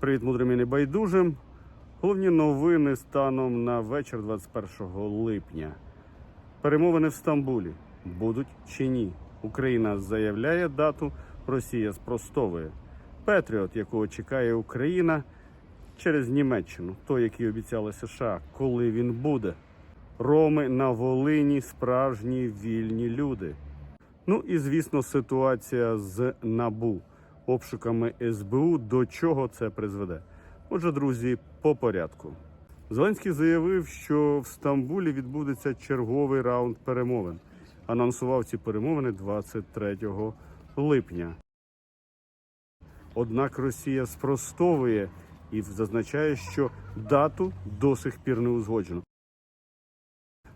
Привіт, мудрим і небайдужим. Головні новини станом на вечір 21 липня. Перемовини в Стамбулі будуть чи ні? Україна заявляє дату, Росія спростовує. Петріот, якого чекає Україна через Німеччину, той, який обіцяли США, коли він буде. Роми на Волині справжні вільні люди. Ну і звісно, ситуація з набу обшуками СБУ. До чого це призведе? Отже, друзі, по порядку. Зеленський заявив, що в Стамбулі відбудеться черговий раунд перемовин. Анонсував ці перемовини 23 липня. Однак Росія спростовує і зазначає, що дату до сих пір не узгоджено.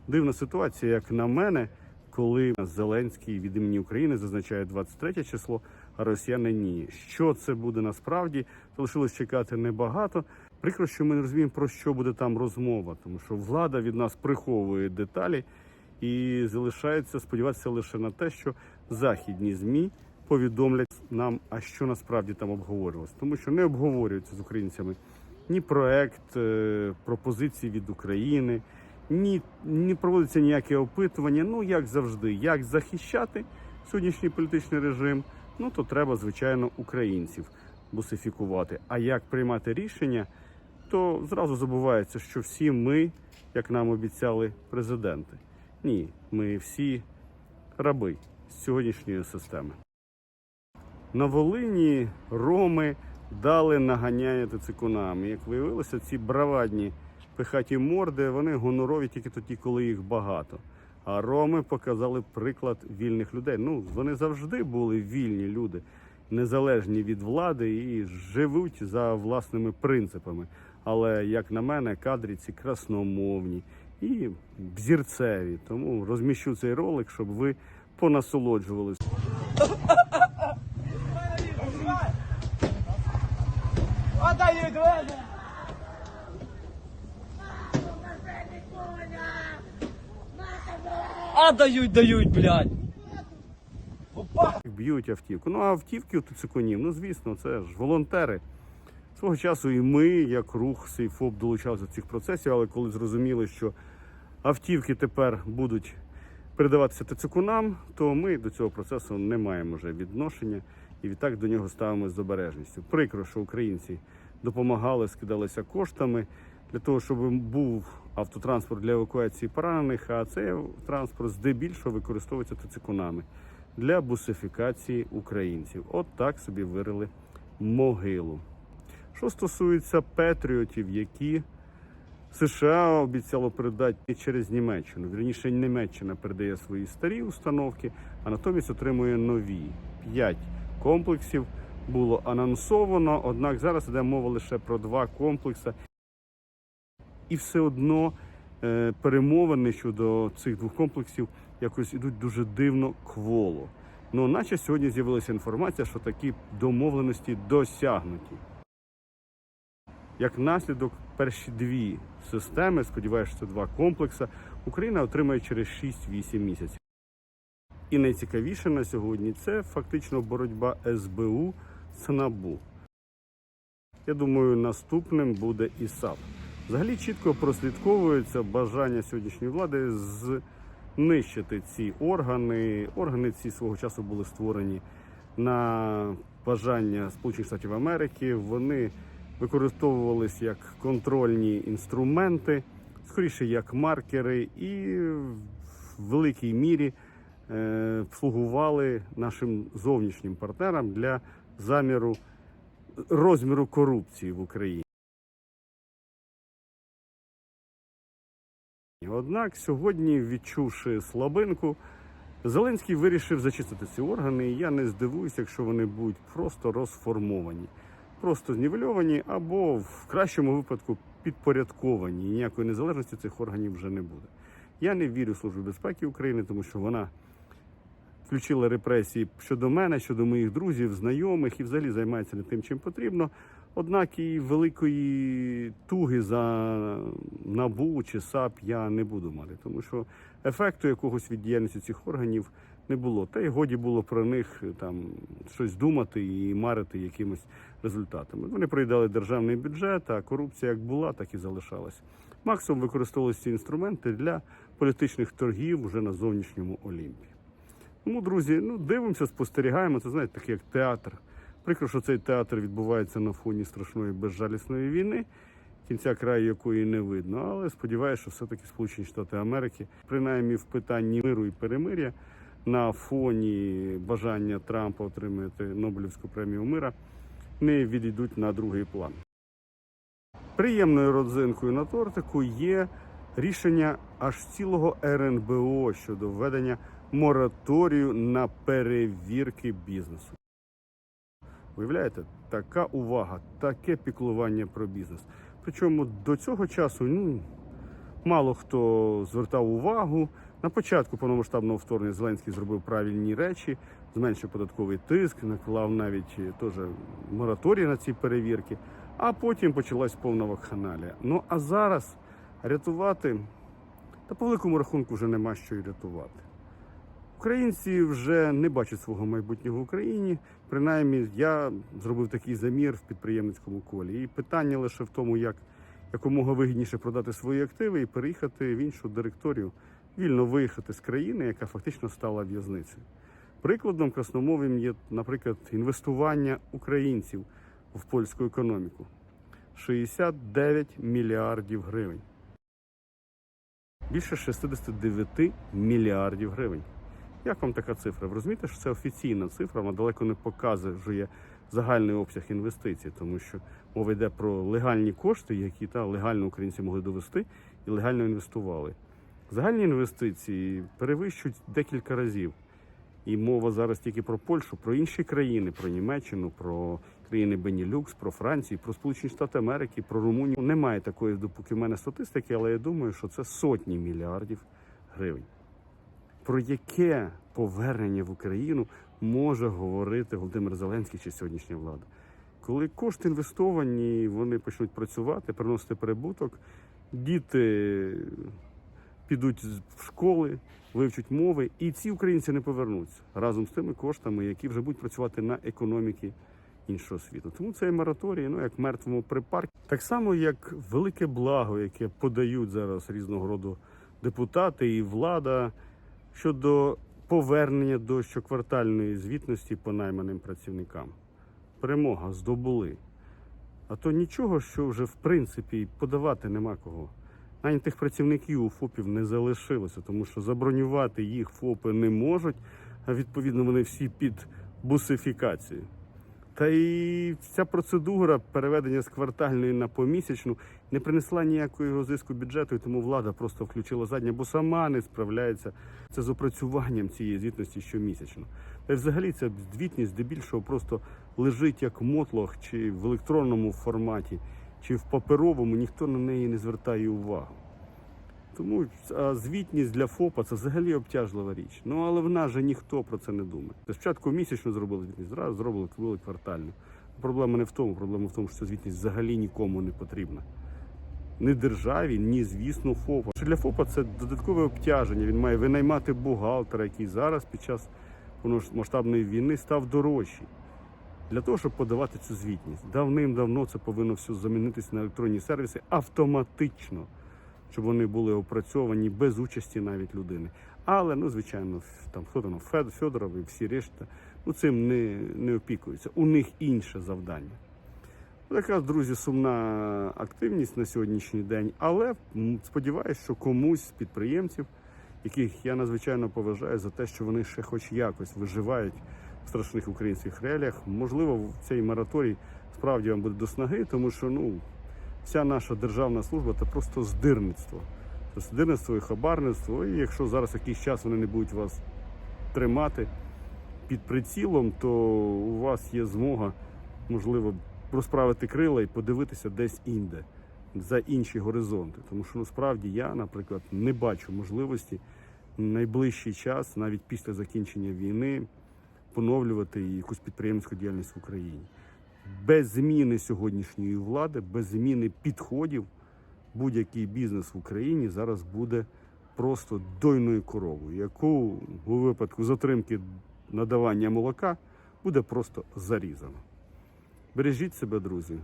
Дивна ситуація, як на мене, коли Зеленський від імені України зазначає 23 число, а росіяни ні. Що це буде насправді? Залишилось чекати небагато. Прикро, що ми не розуміємо, про що буде там розмова, тому що влада від нас приховує деталі і залишається сподіватися лише на те, що західні змі повідомлять нам, а що насправді там обговорювалось, тому що не обговорюється з українцями ні проект е, пропозицій від України, ні не проводиться ніяке опитування. Ну як завжди, як захищати сьогоднішній політичний режим. Ну то треба, звичайно, українців бусифікувати. А як приймати рішення, то зразу забувається, що всі ми, як нам обіцяли президенти. Ні, ми всі раби з сьогоднішньої системи. На Волині роми дали наганяє цикунам. Як виявилося, ці бравадні пихаті морди, вони гонорові тільки тоді, коли їх багато. А роми показали приклад вільних людей. Ну, вони завжди були вільні люди, незалежні від влади і живуть за власними принципами. Але, як на мене, кадриці красномовні і взірцеві. Тому розміщу цей ролик, щоб ви понасолоджувались. Отдай двері! А дають, дають, блядь. б'ють автівку. Ну а автівки у цикунів, ну звісно, це ж волонтери. Свого часу і ми, як рух Сейфоп, долучалися до цих процесів, але коли зрозуміли, що автівки тепер будуть передаватися ТЦКунам, то ми до цього процесу не маємо вже відношення і відтак до нього ставимося з обережністю. Прикро, що українці допомагали, скидалися коштами для того, щоб був автотранспорт для евакуації поранених, а цей транспорт здебільшого використовується ТЦКунами для бусифікації українців. От так собі вирили могилу. Що стосується патріотів, які США обіцяло передати через Німеччину. Вірніше, Німеччина передає свої старі установки, а натомість отримує нові. П'ять комплексів було анонсовано, однак зараз йде мова лише про два комплекси. І все одно е, перемовини щодо цих двох комплексів якось ідуть дуже дивно кволо. Ну, наче сьогодні з'явилася інформація, що такі домовленості досягнуті. Як наслідок, перші дві системи, сподіваюся, це два комплекси, Україна отримає через 6-8 місяців. І найцікавіше на сьогодні це фактично боротьба СБУ з НАБУ. Я думаю, наступним буде і САП. Взагалі чітко прослідковується бажання сьогоднішньої влади знищити ці органи. Органи ці свого часу були створені на бажання Сполучених Штатів Америки. Вони використовувалися як контрольні інструменти, скоріше як маркери, і в великій мірі е, слугували нашим зовнішнім партнерам для заміру розміру корупції в Україні. Однак сьогодні, відчувши слабинку, Зеленський вирішив зачистити ці органи, і я не здивуюся, якщо вони будуть просто розформовані, просто знівельовані або в кращому випадку підпорядковані. І ніякої незалежності цих органів вже не буде. Я не вірю в Службу безпеки України, тому що вона включила репресії щодо мене, щодо моїх друзів, знайомих і взагалі займається не тим, чим потрібно. Однак і великої туги за набу чи САП я не буду мати, тому що ефекту якогось від діяльності цих органів не було. Та й годі було про них там щось думати і марити якимось результатами. Вони проїдали державний бюджет, а корупція як була, так і залишалась. Максимум використовувалися ці інструменти для політичних торгів вже на зовнішньому Олімпі. Тому, друзі, ну дивимося, спостерігаємо. Це знаєте, таке як театр. Прикро, що цей театр відбувається на фоні страшної безжалісної війни, кінця краю якої не видно. Але сподіваюся, що все-таки Сполучені Штати Америки, принаймні в питанні миру і перемир'я, на фоні бажання Трампа отримати Нобелівську премію мира, не відійдуть на другий план. Приємною родзинкою на тортику є рішення аж цілого РНБО щодо введення мораторію на перевірки бізнесу. Виявляєте, така увага, таке піклування про бізнес. Причому до цього часу ну, мало хто звертав увагу. На початку повномасштабного вторгнення Зеленський зробив правильні речі, зменшив податковий тиск, наклав навіть е, теж мораторій на ці перевірки, а потім почалась повна вакханалія. Ну а зараз рятувати, та по великому рахунку вже нема що й рятувати. Українці вже не бачать свого майбутнього в Україні. Принаймні, я зробив такий замір в підприємницькому колі. І питання лише в тому, як якомога вигідніше продати свої активи і переїхати в іншу директорію, вільно виїхати з країни, яка фактично стала в'язницею. Прикладом красномовним є, наприклад, інвестування українців в польську економіку 69 мільярдів гривень. Більше 69 мільярдів гривень. Як вам така цифра? Ви розумієте, що це офіційна цифра, вона далеко не показує загальний обсяг інвестицій, тому що мова йде про легальні кошти, які та легально українці могли довести і легально інвестували. Загальні інвестиції перевищують декілька разів. І мова зараз тільки про Польщу, про інші країни, про Німеччину, про країни Бенілюкс, про Францію, про Сполучені Штати Америки, про Румунію. Немає такої, допоки в мене статистики, але я думаю, що це сотні мільярдів гривень. Про яке повернення в Україну може говорити Володимир Зеленський чи сьогоднішня влада? Коли кошти інвестовані, вони почнуть працювати, приносити прибуток, діти підуть в школи, вивчать мови, і ці українці не повернуться разом з тими коштами, які вже будуть працювати на економіки іншого світу. Тому цей мораторій, ну як мертвому припарку, так само як велике благо, яке подають зараз різного роду депутати і влада щодо повернення до щоквартальної звітності по найманим працівникам. Перемога здобули. А то нічого, що вже в принципі подавати нема кого. Навіть тих працівників у ФОПів не залишилося, тому що забронювати їх ФОПи не можуть, а відповідно вони всі під бусифікацію. Та і ця процедура переведення з квартальної на помісячну не принесла ніякого зиску бюджету, і тому влада просто включила заднє, бо сама не справляється це з опрацюванням цієї звітності щомісячно. Та й взагалі ця звітність здебільшого просто лежить як мотлох, чи в електронному форматі, чи в паперовому, ніхто на неї не звертає увагу. Тому звітність для ФОПа це взагалі обтяжлива річ. Ну але в нас же ніхто про це не думає. Спочатку місячно зробили звітність, зразу зробили зробили квартальну. Проблема не в тому, проблема в тому, що ця звітність взагалі нікому не потрібна. Ні державі, ні, звісно, ФОПа. Що Для ФОПа це додаткове обтяження. Він має винаймати бухгалтера, який зараз під час повномасштабної війни став дорожчий. Для того, щоб подавати цю звітність. Давним-давно це повинно все замінитися на електронні сервіси автоматично щоб вони були опрацьовані без участі навіть людини. Але, ну, звичайно, там хто там Фед, Федоров і всі решта, ну цим не, не опікуються. У них інше завдання. Така, друзі, сумна активність на сьогоднішній день, але сподіваюся, що комусь з підприємців, яких я надзвичайно поважаю за те, що вони ще хоч якось виживають в страшних українських реаліях, можливо, цей мораторій справді вам буде до снаги, тому що ну вся наша державна служба це просто здирництво. Це здирництво і хабарництво. І якщо зараз якийсь час вони не будуть вас тримати під прицілом, то у вас є змога, можливо, розправити крила і подивитися десь інде, за інші горизонти. Тому що насправді я, наприклад, не бачу можливості найближчий час, навіть після закінчення війни, поновлювати якусь підприємницьку діяльність в Україні без зміни сьогоднішньої влади, без зміни підходів, будь-який бізнес в Україні зараз буде просто дойною коровою, яку у випадку затримки надавання молока буде просто зарізано. Бережіть себе, друзі.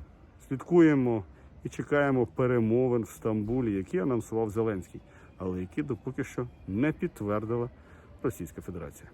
Слідкуємо і чекаємо перемовин в Стамбулі, які анонсував Зеленський, але які допоки що не підтвердила Російська Федерація.